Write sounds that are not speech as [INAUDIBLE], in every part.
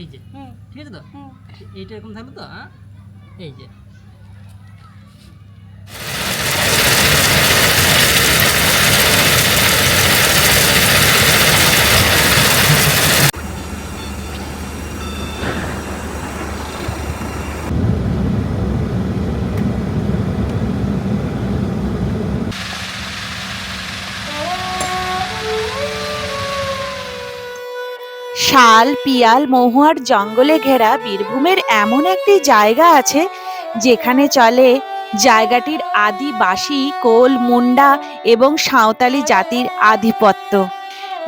এই যে হুম। ঠিক আছে তো? এইটা এরকম থাকবে তো হ্যাঁ? এই যে শাল, পিয়াল, মহুয়ার জঙ্গলে ঘেরা বীরভূমের এমন একটি জায়গা আছে যেখানে চলে জায়গাটির আদিবাসী কোল, মুন্ডা এবং সাঁওতালি জাতির আধিপত্য।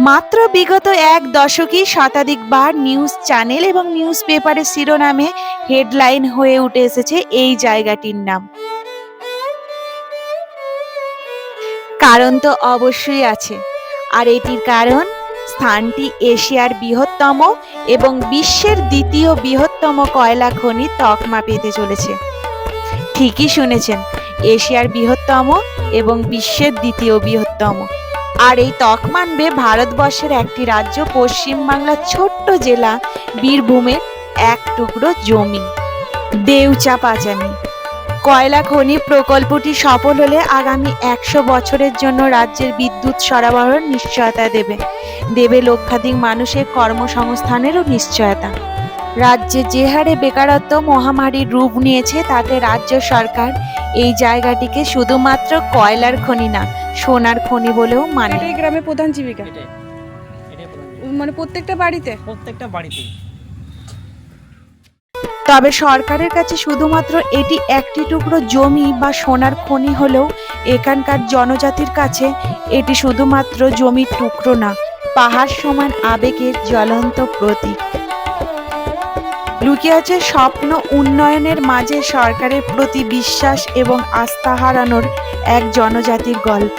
মাত্র বিগত এক দশকই শতাধিকবার নিউজ চ্যানেল এবং নিউজ পেপারের শিরোনামে হেডলাইন হয়ে উঠে এসেছে এই জায়গাটির নাম। কারণ তো অবশ্যই আছে। আর এটির কারণ? স্থানটি এশিয়ার বৃহত্তম এবং বিশ্বের দ্বিতীয় বৃহত্তম কয়লা খনি তকমা পেতে চলেছে। ঠিকই শুনেছেন, এশিয়ার বৃহত্তম এবং বিশ্বের দ্বিতীয় বৃহত্তম। আর এই তকমা আনবে ভারতবর্ষের একটি রাজ্য পশ্চিমবাংলার ছোট্ট জেলা বীরভূমের এক টুকরো জমি। দেউচা পাচামি। কয়লা খনি প্রকল্পটি সফল হলে আগামী একশো বছরের জন্য রাজ্যের বিদ্যুৎ সরবরাহের নিশ্চয়তা দেবে। দেবে লক্ষাধিক মানুষের কর্মসংস্থানেরও নিশ্চয়তা। রাজ্যে যে হারে বেকারত্ব মহামারীর রূপ নিয়েছে তাতে রাজ্য সরকার এই জায়গাটিকে শুধুমাত্র কয়লার খনি না সোনার খনি বলেও মানে। গ্রামের প্রধান জীবিকা। মানে প্রত্যেকটা বাড়িতে। প্রত্যেকটা বাড়িতেই। তবে সরকারের কাছে শুধুমাত্র এটি একটি টুকরো জমি বা সোনার খনি হলেও এখানকার জনজাতির কাছে এটি শুধুমাত্র জমির টুকরো না, পাহাড় সমান আবেগের জ্বলন্ত প্রতীক। লুকিয়ে আছে স্বপ্ন উন্নয়নের মাঝে সরকারের প্রতি বিশ্বাস এবং আস্থা হারানোর এক জনজাতির গল্প।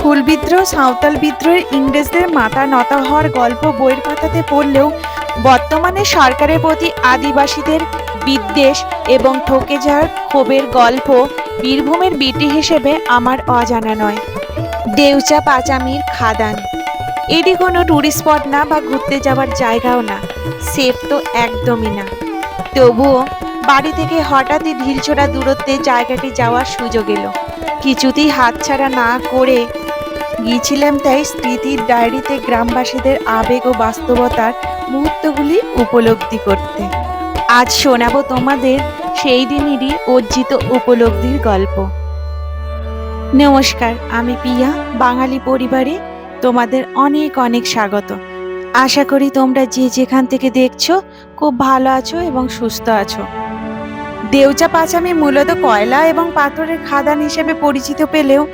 হুল বিদ্রোহ সাঁওতাল বিদ্রোহের ইংরেজদের মাথা নতা হওয়ার গল্প বইয়ের পাতাতে পড়লেও বর্তমানে সরকারের প্রতি আদিবাসীদের বিদ্বেষ এবং ঠকে যাওয়ার ক্ষোভের গল্প বীরভূমের বিটি হিসেবে আমার অজানা নয়। দেউচা পাচামির খাদান। এটি কোনো ট্যুরিস্ট স্পট না বা ঘুরতে যাওয়ার জায়গাও না। সেফ তো একদমই না। তবুও বাড়ি থেকে হঠাৎই ঢিলছোড়া দূরত্বে জায়গাটি যাওয়ার সুযোগ এলো। কিছুতেই হাতছাড়া না করে গিয়েছিলাম তাই স্মৃতির ডায়েরিতে গ্রামবাসীদের আবেগ ও বাস্তবতার মুহূর্তগুলি উপলব্ধি করতে। আজ শোনাবো তোমাদের সেই দিনেরই অর্জিত উপলব্ধির গল্প। নমস্কার, আমি পিয়া, বাঙালি পরিবারে তোমাদের অনেক অনেক স্বাগত। আশা করি তোমরা যে যেখান থেকে দেখছ খুব ভালো আছো এবং সুস্থ আছো। দেউচা পাচামি মূলত কয়লা এবং পাথরের খাদান হিসেবে পরিচিত পেলেও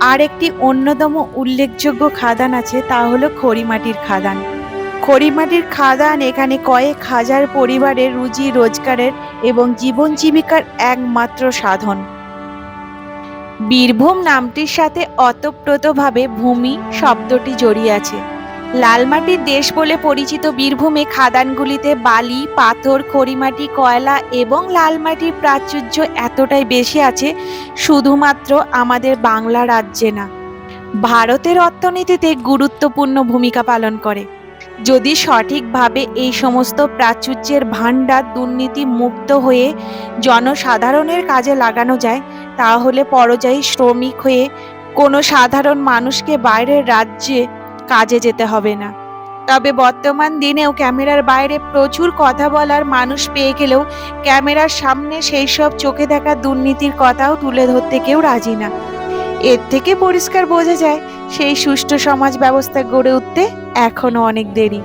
আরেকটি অন্যতম উল্লেখযোগ্য খাদান আছে, তা হলো খড়িমাটির খাদান। খড়িমাটির খাদান এখানে কয়েক হাজার পরিবারের রুজি, রোজগারের এবং জীবন জীবিকার একমাত্র সাধন। বীরভূম নামটির সাথে অতপ্রতভাবে ভূমি শব্দটি জড়িয়ে আছে। লালমাটির দেশ বলে পরিচিত বীরভূমে খাদানগুলিতে বালি, পাথর, খড়িমাটি, কয়লা এবং লালমাটির প্রাচুর্য এতটাই বেশি আছে শুধুমাত্র আমাদের বাংলা রাজ্যে না। ভারতের অর্থনীতিতে গুরুত্বপূর্ণ ভূমিকা পালন করে। যদি সঠিকভাবে এই সমস্ত প্রাচুর্যের ভাণ্ডার দুর্নীতি মুক্ত হয়ে জনসাধারণের কাজে লাগানো যায়, তাহলে পরযায়ী শ্রমিক হয়ে কোনো সাধারণ মানুষকে বাইরের রাজ্যে কাজে যেতে হবে না। তবে বর্তমান দিনেও ক্যামেরার বাইরে প্রচুর কথা বলার মানুষ পেয়ে গেলেও ক্যামেরার সামনে সেই সব চোখে দেখা দুর্নীতির কথাও তুলে ধরতে কেউ রাজি না। এর থেকে পরিষ্কার বোঝা যায় সেই সুষ্ঠু সমাজ ব্যবস্থা গড়ে উঠতে এখনও অনেক দেরি।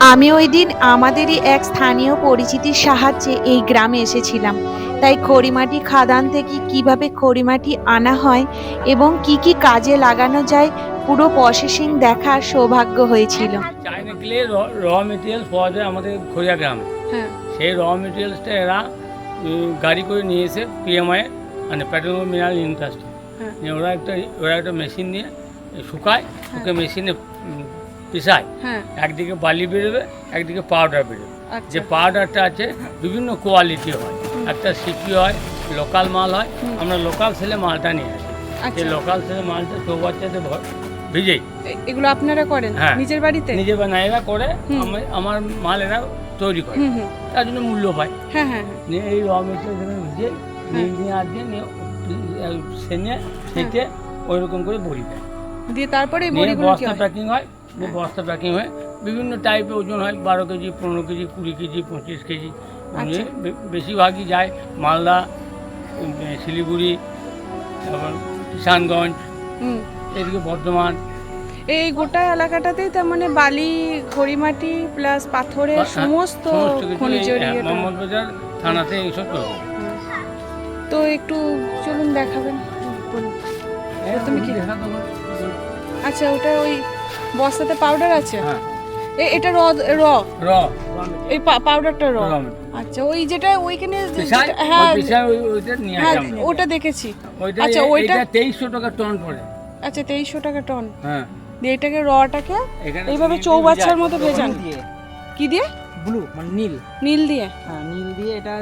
আমি ওই দিন আমাদেরই এক স্থানীয় পরিচিতির সাহায্যে এই গ্রামে এসেছিলাম। তাই খড়িমাটি খাদান থেকে কীভাবে খড়িমাটি আনা হয় এবং কি কি কাজে লাগানো যায় পুরো প্রসেসিং দেখার সৌভাগ্য হয়েছিল। র মেটেরিয়ালস পাওয়া যায় আমাদের খড়িয়া গ্রামে। হ্যাঁ। সেই র মেটেরিয়ালসটা এরা গাড়ি করে নিয়ে এসে পিএমআই মানে পেট্রোল মিনারেল ইন্ডাস্ট্রি ওরা একটা ওরা একটা মেশিন নিয়ে শুকায় শুকে মেশিনে পিসায় হ্যাঁ। একদিকে বালি বেরোবে একদিকে পাউডার বেরোবে। আচ্ছা। যে পাউডারটা আছে বিভিন্ন কোয়ালিটি হয়। একটা সিপি হয় লোকাল মাল হয় আমরা লোকাল সেলে মালটা নিয়ে আসি। যে লোকাল সেলে মালটা চৌবাচ্চাতে ভর ভিজেই। এগুলো আপনারা করেন? হ্যাঁ। নিজের বাড়িতে? নিজের বা নাইরা করে আমি- আমার মাল এরা তৈরি করে। তার জন্য মূল্য পায়। হ্যাঁ হ্যাঁ হ্যাঁ। এই র মেটেরিয়াল ভিজে নিয়ে নিয়ে আসছে নিয়ে সেনে সেটে ওই রকম করে বড়ি দেয়। দিয়ে তারপরে এই বস্তা হয়? প্যাকিং হয় বস্তা প্যাকিং হয়। বিভিন্ন টাইপের ওজন হয় বারো কেজি পনেরো কেজি কুড়ি কেজি পঁচিশ কেজি। বেশিরভাগই যায় মালদা শিলিগুড়ি তারপর কিষানগঞ্জ এদিকে বর্ধমান। এই গোটা এলাকাটাতেই তার মানে বালি খড়িমাটি প্লাস পাথরের হ্যাঁ, সমস্ত খনিজ হ্যাঁ। মোহাম্মদবাজার থানাতে এইসব। তো একটু চলুন দেখাবেন। তুমি কি- আচ্ছা ওটা ওই বস্তাতে পাউডার আছে? হ্যাঁ। এ- এটা র র র এই পাউডারটা র আচ্ছা ওই যেটা ওইখানে হ্যাঁ। হ্যাঁ ওটা দেখেছি। আচ্ছা, ওইটা- তেইশশো টাকা টন পড়ে। আচ্ছা তেইশশো টাকা টন হ্যাঁ। দিয়ে এটাকে রটাকে এইভাবে চৌবাচ্চার মতো ভেজান। দিয়ে। কি দিয়ে? ব্লু মানে নীল। নীল দিয়ে। হ্যাঁ নীল দিয়ে এটা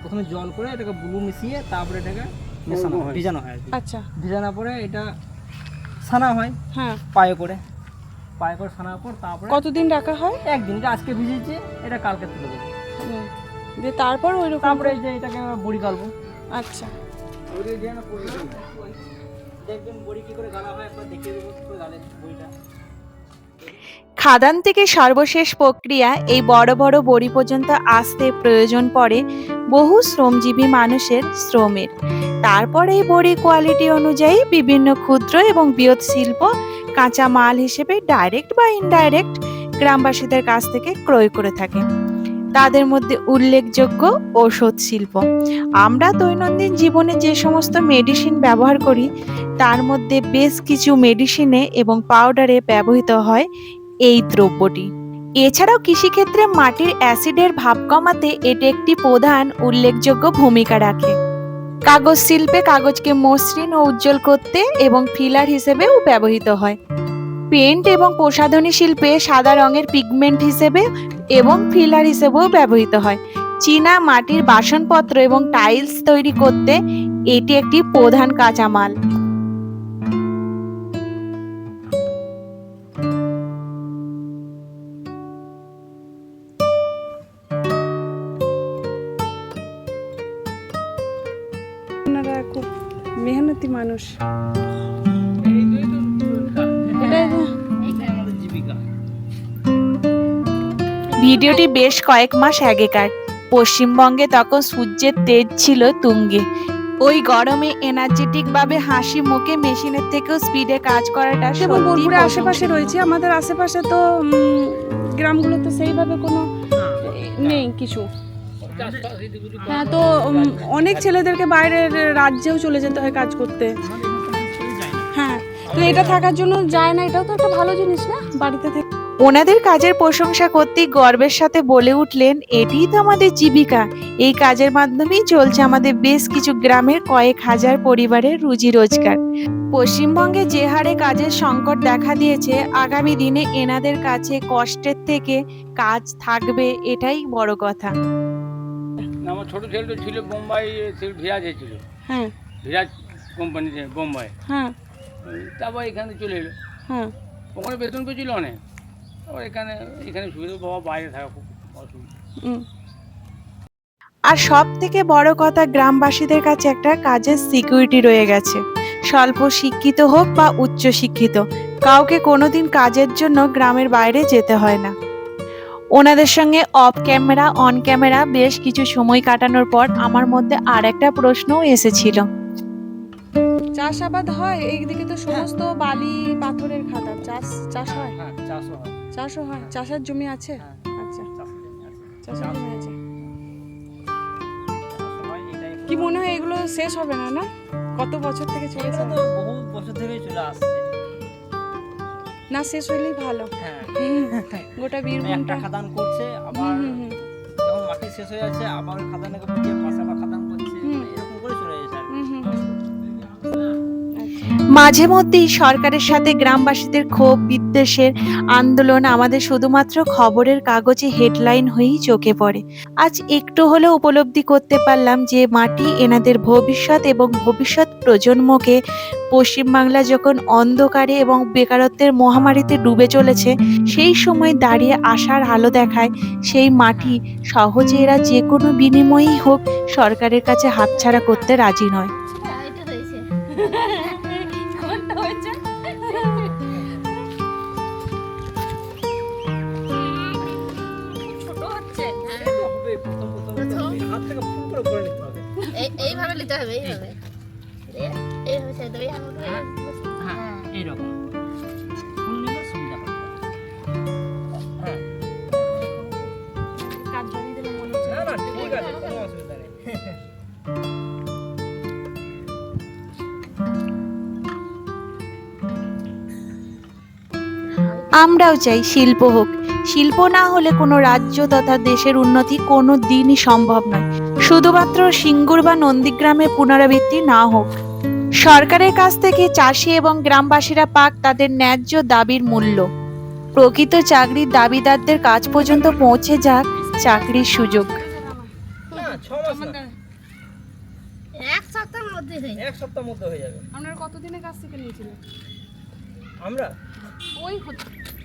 প্রথমে জল করে এটাকে ব্লু মিশিয়ে তারপরে এটাকে মেশানো হয়। ভিজানো হয় আচ্ছা। ভিজানোর পরে এটা ছানা হয় হ্যাঁ। পায়ে করে। পায়ে করে ছানার পর তারপরে কতদিন রাখা হয়? একদিন এটা আজকে ভিজেছে এটা কালকে তুলে দেবো। দিয়ে তারপর ওই রকম তারপরে যে এটাকে আমরা বড়ি গালবো আচ্ছা। দেখবেন বড়ি কি করে গালা হয় একবার দেখিয়ে দেবো কি করে গালে বড়িটা। খাদান থেকে সর্বশেষ প্রক্রিয়া এই বড় বড় বড়ি পর্যন্ত আসতে প্রয়োজন পড়ে বহু শ্রমজীবী মানুষের শ্রমের। তারপর এই বড়ি কোয়ালিটি অনুযায়ী বিভিন্ন ক্ষুদ্র এবং বৃহৎ শিল্প কাঁচা মাল হিসেবে ডাইরেক্ট বা ইনডাইরেক্ট গ্রামবাসীদের কাছ থেকে ক্রয় করে থাকে। তাদের মধ্যে উল্লেখযোগ্য ঔষধ শিল্প। আমরা দৈনন্দিন জীবনে যে সমস্ত মেডিসিন ব্যবহার করি, তার মধ্যে বেশ কিছু মেডিসিনে এবং পাউডারে ব্যবহৃত হয় এই দ্রব্যটি। এছাড়াও কৃষিক্ষেত্রে মাটির অ্যাসিডের ভাব কমাতে এটি একটি প্রধান উল্লেখযোগ্য ভূমিকা রাখে। কাগজ শিল্পে কাগজকে মসৃণ ও উজ্জ্বল করতে এবং ফিলার হিসেবেও ব্যবহৃত হয়। পেন্ট এবং প্রসাধনী শিল্পে সাদা রঙের পিগমেন্ট হিসেবে এবং ফিলার হিসেবেও ব্যবহৃত হয়। চীনা মাটির বাসনপত্র এবং টাইলস তৈরি করতে এটি একটি প্রধান কাঁচামাল। ভিডিওটি বেশ কয়েক মাস আগেকার। পশ্চিমবঙ্গে তখন সূর্যের তেজ ছিল তুঙ্গে। ওই গরমে এনার্জেটিক ভাবে হাসি মুখে মেশিনের থেকেও স্পিডে কাজ করাটা বোলপুরে আশেপাশে রয়েছে আমাদের আশেপাশে তো গ্রামগুলোতে সেইভাবে কোনো নেই কিছু। হ্যাঁ তো অনেক ছেলেদেরকে বাইরের রাজ্যেও চলে যেতে হয় কাজ করতে। হ্যাঁ তো এটা থাকার জন্য যায় না এটাও তো একটা ভালো জিনিস না? বাড়িতে থেকে ওনাদের কাজের প্রশংসা করতে গর্বের সাথে বলে উঠলেন এটিই তো আমাদের জীবিকা। এই কাজের মাধ্যমেই চলছে আমাদের বেশ কিছু গ্রামের কয়েক হাজার পরিবারের রুজি রোজগার। পশ্চিমবঙ্গে যে হারে কাজের সংকট দেখা দিয়েছে আগামী দিনে এনাদের কাছে কষ্টের থেকে কাজ থাকবে এটাই বড় কথা। আমার ছোট ছেলেটা ছিল বোম্বাই ভিরাজে ছিল। হ্যাঁ। ভিরাজ কোম্পানিতে বোম্বাই। হ্যাঁ। তারপর এখানে চলে এলো। হ্যাঁ। ওখানে বেতন পেয়েছিল অনেক। আর সব থেকে বড় কথা গ্রামবাসীদের কাছে একটা কাজের সিকিউরিটি রয়ে গেছে। স্বল্প শিক্ষিত হোক বা উচ্চ শিক্ষিত, কাউকে কোনোদিন কাজের জন্য গ্রামের বাইরে যেতে হয় না। ওনাদের সঙ্গে অফ ক্যামেরা অন ক্যামেরা বেশ কিছু সময় কাটানোর পর আমার মধ্যে আর একটা প্রশ্নও এসেছিল। চাষাবাদ হয় এইদিকে তো সমস্ত বালি পাথরের খাদান চাষ চাষ হয়? হ্যাঁ চাষও হয়। চাষও হয়? চাষের জমি আছে? হ্যাঁ। আচ্ছা। চাষের জমি আছে। হয়, কি মনে হয় এগুলো শেষ হবে না না? কত বছর থেকে চলেছে এগুলো তো বহু বছর ধরেই চলে আসছে। না শেষ হইলেই ভালো। হ্যাঁ। [LAUGHS] গোটা বীরভূমটা। খাদান করছে আবার। যখন মাটি শেষ হয়ে যাচ্ছে আবার খাদানকে বুঝিয়ে পাশে আবার খাদান মাঝে মধ্যেই সরকারের সাথে গ্রামবাসীদের ক্ষোভ, বিদ্বেষের আন্দোলন আমাদের শুধুমাত্র খবরের কাগজে হেডলাইন হয়েই চোখে পড়ে। আজ একটু হলেও উপলব্ধি করতে পারলাম যে মাটি এনাদের ভবিষ্যৎ এবং ভবিষ্যৎ প্রজন্মকে পশ্চিমবাংলা যখন অন্ধকারে এবং বেকারত্বের মহামারীতে ডুবে চলেছে, সেই সময় দাঁড়িয়ে আশার আলো দেখায় সেই মাটি সহজে এরা যে কোনো বিনিময়েই হোক সরকারের কাছে হাতছাড়া করতে রাজি নয়। হবে এইভাবে এইভাবে ছেড়ে দেবে হ্যাঁ, হ্যাঁ হ্যাঁ। এইরকম। হ্যাঁ। মনে আমরাও চাই শিল্প হোক। শিল্প না হলে কোনো রাজ্য তথা দেশের উন্নতি কোনো দিনই সম্ভব নয়। শুধুমাত্র সিঙ্গুর বা নন্দীগ্রামে পুনরাবৃত্তি না হোক সরকারের কাছ থেকে চাষি এবং গ্রামবাসীরা পাক তাদের ন্যায্য দাবির মূল্য। প্রকৃত চাকরির দাবিদারদের কাজ পর্যন্ত পৌঁছে যাক চাকরির সুযোগ। না ছ মাস না এক সপ্তাহের মধ্যে হয়ে এক সপ্তাহের মধ্যে হয়ে যাবে। আপনার কতদিনের কাছ থেকে নিয়েছিলেন আমরা? ওই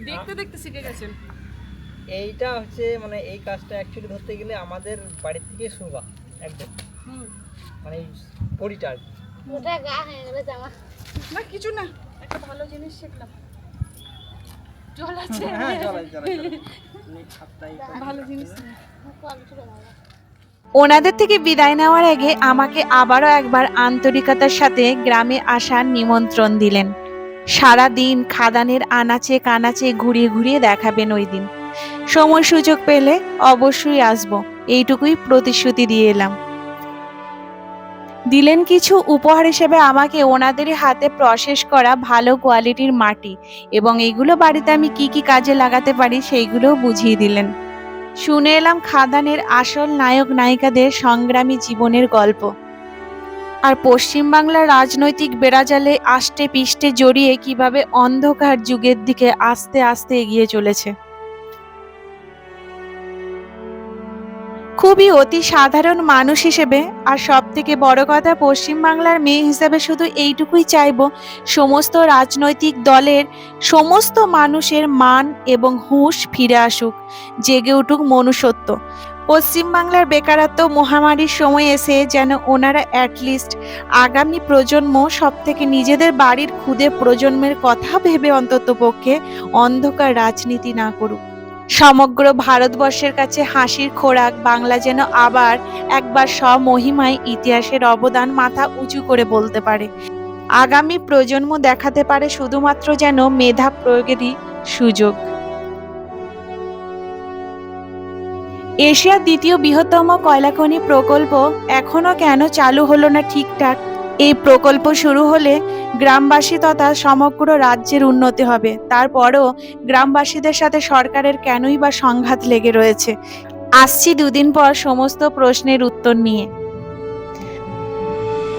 দেখতে দেখতে শিখে গেছেন। এইটা হচ্ছে মানে এই কাজটা অ্যাকচুয়ালি ধরতে গেলে আমাদের বাড়ির থেকে হয়, একদম। মানে পরিটা আর কি। ওটা গা হয়ে গেলে জামা। না কিছু না। একটা ভালো জিনিস শিখলাম। জল আছে। হ্যাঁ চলো চলো সপ্তাহে ভালো জিনিস ওনাদের থেকে বিদায় নেওয়ার আগে আমাকে আবারও একবার আন্তরিকতার সাথে গ্রামে আসার নিমন্ত্রণ দিলেন। সারা দিন খাদানের আনাচে কানাচে ঘুরিয়ে ঘুরিয়ে দেখাবেন ওই দিন। সময় সুযোগ পেলে অবশ্যই আসব। এইটুকুই প্রতিশ্রুতি দিয়ে এলাম। দিলেন কিছু উপহার হিসেবে আমাকে ওনাদেরই হাতে প্রসেস করা ভালো কোয়ালিটির মাটি এবং এগুলো বাড়িতে আমি কি কি কাজে লাগাতে পারি সেইগুলোও বুঝিয়ে দিলেন। শুনে এলাম খাদানের আসল নায়ক নায়িকাদের সংগ্রামী জীবনের গল্প। আর পশ্চিমবাংলার রাজনৈতিক বেড়াজালে আষ্টে পিষ্টে জড়িয়ে কীভাবে অন্ধকার যুগের দিকে আস্তে আস্তে এগিয়ে চলেছে। খুবই অতি সাধারণ মানুষ হিসেবে, আর সব থেকে বড় কথা পশ্চিমবাংলার মেয়ে হিসেবে শুধু এইটুকুই চাইব, সমস্ত রাজনৈতিক দলের সমস্ত মানুষের মান এবং হুঁশ ফিরে আসুক, জেগে উঠুক মনুষ্যত্ব। পশ্চিমবাংলার বেকারত্ব মহামারীর সময় এসে যেন ওনারা অ্যাটলিস্ট আগামী প্রজন্ম সব থেকে নিজেদের বাড়ির খুদে প্রজন্মের কথা ভেবে অন্তত পক্ষে অন্ধকার রাজনীতি না করুক। সমগ্র ভারতবর্ষের কাছে হাসির খোরাক, বাংলা যেন আবার একবার স্বমহিমায় ইতিহাসের অবদান মাথা উঁচু করে বলতে পারে। আগামী প্রজন্ম দেখাতে পারে শুধুমাত্র যেন মেধা প্রয়োগেরই সুযোগ। এশিয়ার দ্বিতীয় বৃহত্তম কয়লাখনি প্রকল্প এখনও কেন চালু হলো না ঠিকঠাক? এই প্রকল্প শুরু হলে গ্রামবাসী তথা সমগ্র রাজ্যের উন্নতি হবে। তারপরও গ্রামবাসীদের সাথে সরকারের কেনই বা সংঘাত লেগে রয়েছে? আসছি দুদিন পর সমস্ত প্রশ্নের উত্তর নিয়ে।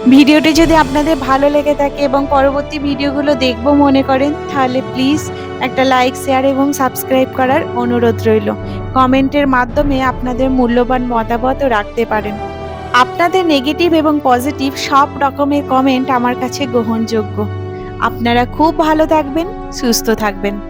ভিডিওটি যদি আপনাদের ভালো লেগে থাকে এবং পরবর্তী ভিডিওগুলো দেখব মনে করেন, তাহলে প্লিজ একটা লাইক, শেয়ার এবং সাবস্ক্রাইব করার অনুরোধ রইল। কমেন্টের মাধ্যমে আপনাদের মূল্যবান মতামতও রাখতে পারেন। আপনাদের নেগেটিভ এবং পজিটিভ সব রকমের কমেন্ট আমার কাছে গ্রহণযোগ্য। আপনারা খুব ভালো থাকবেন, সুস্থ থাকবেন।